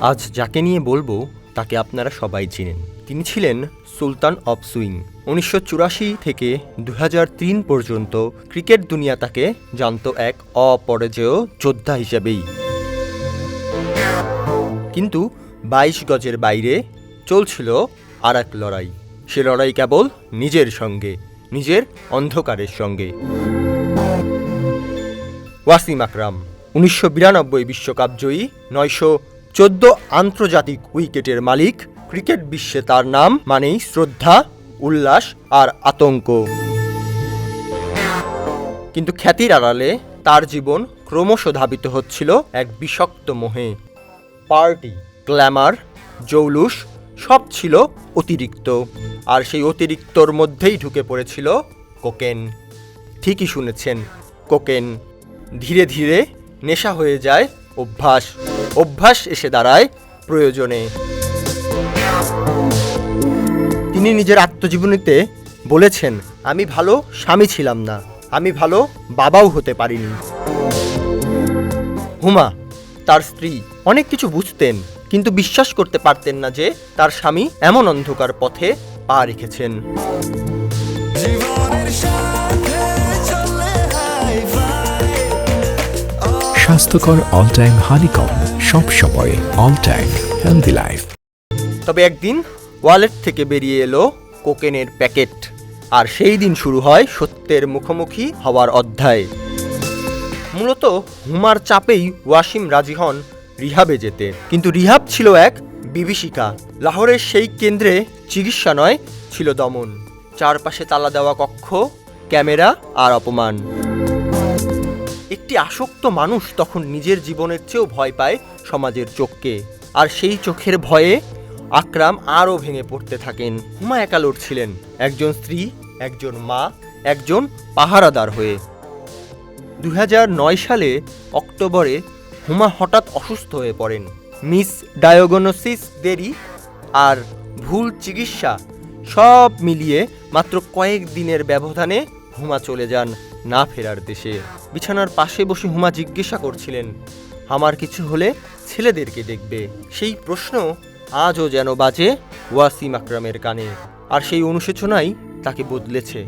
আজ যাকে নিয়ে বলব, তাকে আপনারা সবাই চিনেন। তিনি ছিলেন সুলতান অফ সুইং। উনিশশো চুরাশি থেকে দু হাজার তিন পর্যন্ত ক্রিকেট দুনিয়া তাকে জানত এক অপরাজেয় যোদ্ধা হিসেবেই। কিন্তু বাইশ গজের বাইরে চলছিল আর এক লড়াই। সে লড়াই কেবল নিজের সঙ্গে, নিজের অন্ধকারের সঙ্গে। ওয়াসিম আকরাম, উনিশশো বিরানব্বই বিশ্বকাপ জয়ী নয়শো চোদ্দ আন্তর্জাতিক উইকেটের মালিক। ক্রিকেট বিশ্বে তার নাম মানেই শ্রদ্ধা, উল্লাস আর আতঙ্ক। কিন্তু খ্যাতির আড়ালে তার জীবন ক্রমশ ধাবিত হচ্ছিল এক বিষাক্ত মোহে। পার্টি, গ্ল্যামার, জৌলুস সব ছিল অতিরিক্ত। আর সেই অতিরিক্তর মধ্যেই ঢুকে পড়েছিল কোকেন। ঠিকই শুনেছেন, কোকেন। ধীরে ধীরে নেশা হয়ে যায় অভ্যাস। অভ্যাস এসে দাঁড়ায় প্রয়োজনে। তিনি নিজের আত্মজীবনীতে বলেছেন, আমি ভালো স্বামী ছিলাম না, আমি ভালো বাবাও হতে পারিনি। হুমা, তার স্ত্রী অনেক কিছু বুঝতেন, কিন্তু বিশ্বাস করতে পারতেন না যে তার স্বামী এমন অন্ধকার পথে পা রেখেছেন। স্বাস্থ্যকর অল টাইম হানিকম সব সময় অল টাইম হেলদি লাইফ তবে একদিন ওয়ালেট থেকে বেরিয়ে এলো কোকেনের প্যাকেট আর সেই দিন শুরু হয় সত্যের মুখোমুখি হওয়ার অধ্যায়। মূলত হুমার চাপেই ওয়াসিম রাজি হন রিহাবে যেতে। কিন্তু রিহাব ছিল এক বিভীষিকা। লাহোরের সেই কেন্দ্রে চিকিৎসা নয় ছিল দমন। চারপাশে তালা দেওয়া কক্ষ, ক্যামেরা আর অপমান। একটি আসক্ত মানুষ তখন নিজের জীবনের চেয়েও ভয় পায় সমাজের চোখকে। আর সেই চোখের ভয়ে আকরাম আরও ভেঙে পড়তে থাকেন। হুমা একা লড়ছিলেন একজন স্ত্রী, একজন মা, একজন পাহারাদার হয়ে। দু হাজার নয় সালে অক্টোবরে হুমা হঠাৎ অসুস্থ হয়ে পড়েন। মিস ডায়াগনোসিস দেরি আর ভুল চিকিৎসা সব মিলিয়ে মাত্র কয়েক দিনের ব্যবধানে হুমা চলে যান। না ফেরার দেশে। বিছানার পাশে বসে হুমা জিজ্ঞাসা করছিলেন, আমার কিছু হলে ছেলেদেরকে দেখবে। সেই প্রশ্ন আজও যেন বাজে ওয়াসিম আকরামের কানে। আর সেই অনুশোচনাই তাকে বদলেছে।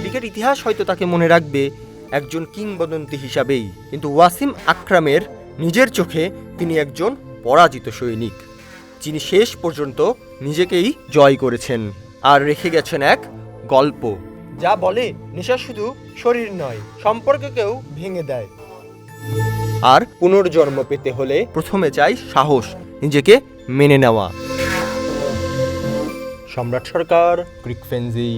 ক্রিকেট ইতিহাস হয়তো তাকে মনে রাখবে একজন কিংবদন্তি হিসাবেই, কিন্তু ওয়াসিম আকরামের নিজের চোখে তিনি একজন পরাজিত সৈনিক, যিনি শেষ পর্যন্ত নিজেকেই জয় করেছেন। আর রেখে গেছেন এক গল্প। যা বলে নেশা শুধু শরীর নয়, সম্পর্ককেও ভেঙে দেয়। আর পুনর্জন্ম পেতে হলে প্রথমে চাই সাহস, নিজেকে মেনে নেওয়া। সম্রাট সরকার ক্রিক ফেন্সি